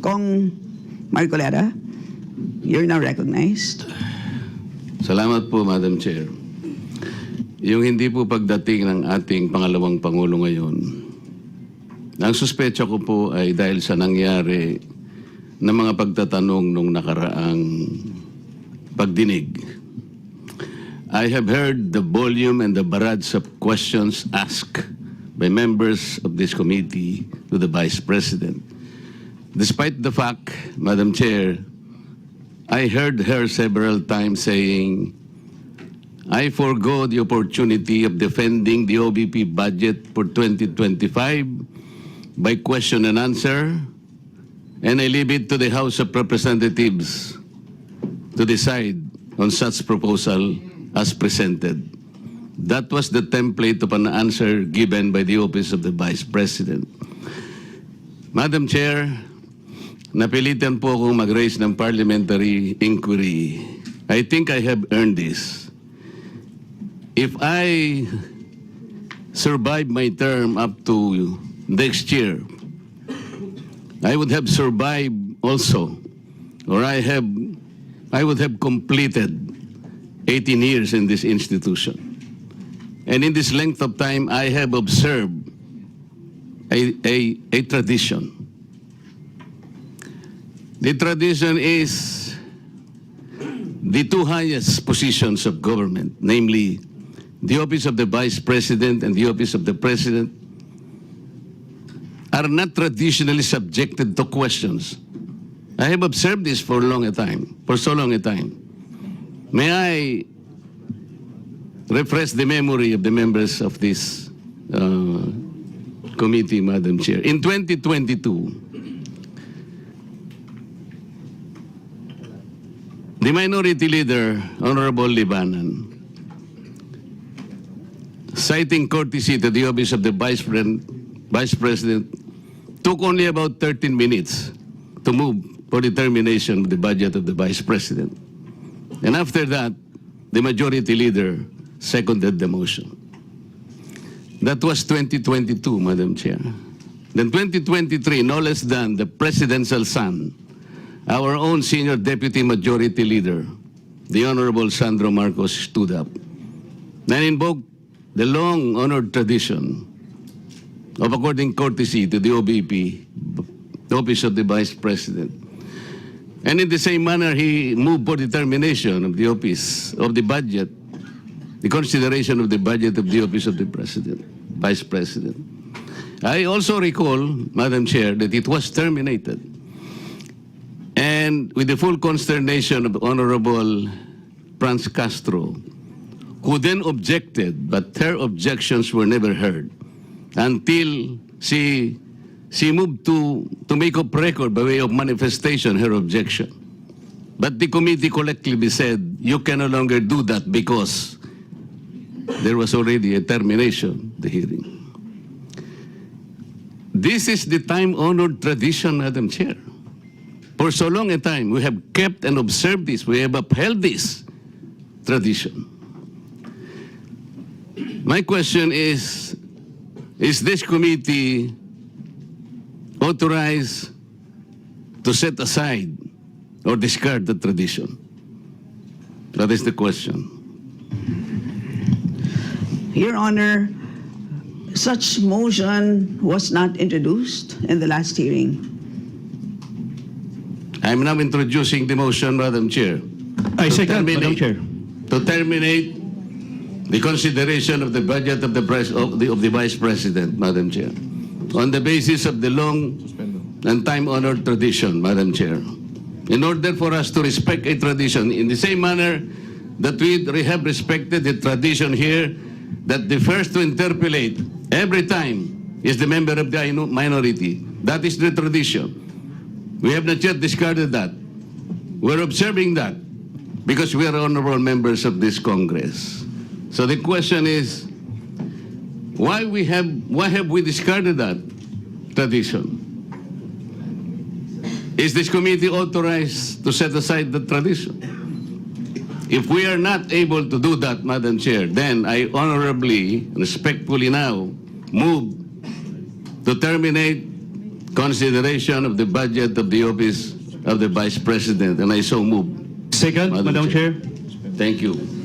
Kong Marcoleta, you're now recognized. Salamat po, Madam Chair. Yung hindi po pagdating ng ating pangalawang Pangulo ngayon, ang suspecha ko po ay dahil sa nangyari na mga pagtatanong nung nakaraang pagdinig. I have heard the volume and the barrage of questions asked by members of this committee to the Vice President. Despite the fact, Madam Chair, I heard her several times saying, I forego the opportunity of defending the OBP budget for 2025 by question and answer, and I leave it to the House of Representatives to decide on such proposal as presented. That was the template of an answer given by the Office of the Vice President. Madam Chair, napilitan po akong mag-raise ng parliamentary inquiry. I think I have earned this. If I survive my term up to next year, I would have survived also, or I have, I would have completed 18 years in this institution. And in this length of time, I have observed a, a, a tradition. The tradition is the two highest positions of government, namely the office of the vice president and the office of the president, are not traditionally subjected to questions. I have observed this for a long a time, for so long a time. May I refresh the memory of the members of this uh, committee, Madam Chair. In 2022, the minority leader, Honorable Libanan, citing courtesy to the office of the Vice, Pre- Vice President, took only about 13 minutes to move for determination of the budget of the Vice President. And after that, the majority leader seconded the motion. That was 2022, Madam Chair. Then 2023, no less than the presidential son, our own senior deputy majority leader, the Honorable Sandro Marcos, stood up and invoked the long honored tradition of according courtesy to the OBP, the Office of the Vice President. And in the same manner, he moved for determination of the office of the budget, the consideration of the budget of the Office of the President, Vice President. I also recall, Madam Chair, that it was terminated. With the full consternation of Honorable Franz Castro, who then objected, but her objections were never heard until she, she moved to, to make up record by way of manifestation her objection. But the committee collectively said, you can no longer do that because there was already a termination the hearing. This is the time-honored tradition, Madam Chair. For so long a time, we have kept and observed this. We have upheld this tradition. My question is, is this committee authorized to set aside or discard the tradition? That is the question. Your Honor, such motion was not introduced in the last hearing. I'm now introducing the motion, Madam Chair. I To second, Madam Chair. To terminate the consideration of the budget of the, pres- of the, of the Vice President, Madam Chair, on the basis of the long and time-honored tradition, Madam Chair. In order for us to respect a tradition, in the same manner that we have respected the tradition here, that the first to interpolate every time is the member of the ino- minority. That is the tradition. We have not yet discarded that. We're observing that because we are honorable members of this Congress. So the question is, why we have why have we discarded that tradition? Is this committee authorized to set aside the tradition? If we are not able to do that, Madam Chair, then I honorably, respectfully now move to terminate consideration of the budget of the office of the Vice President, and I so move. Second, Madam. Chair. Thank you.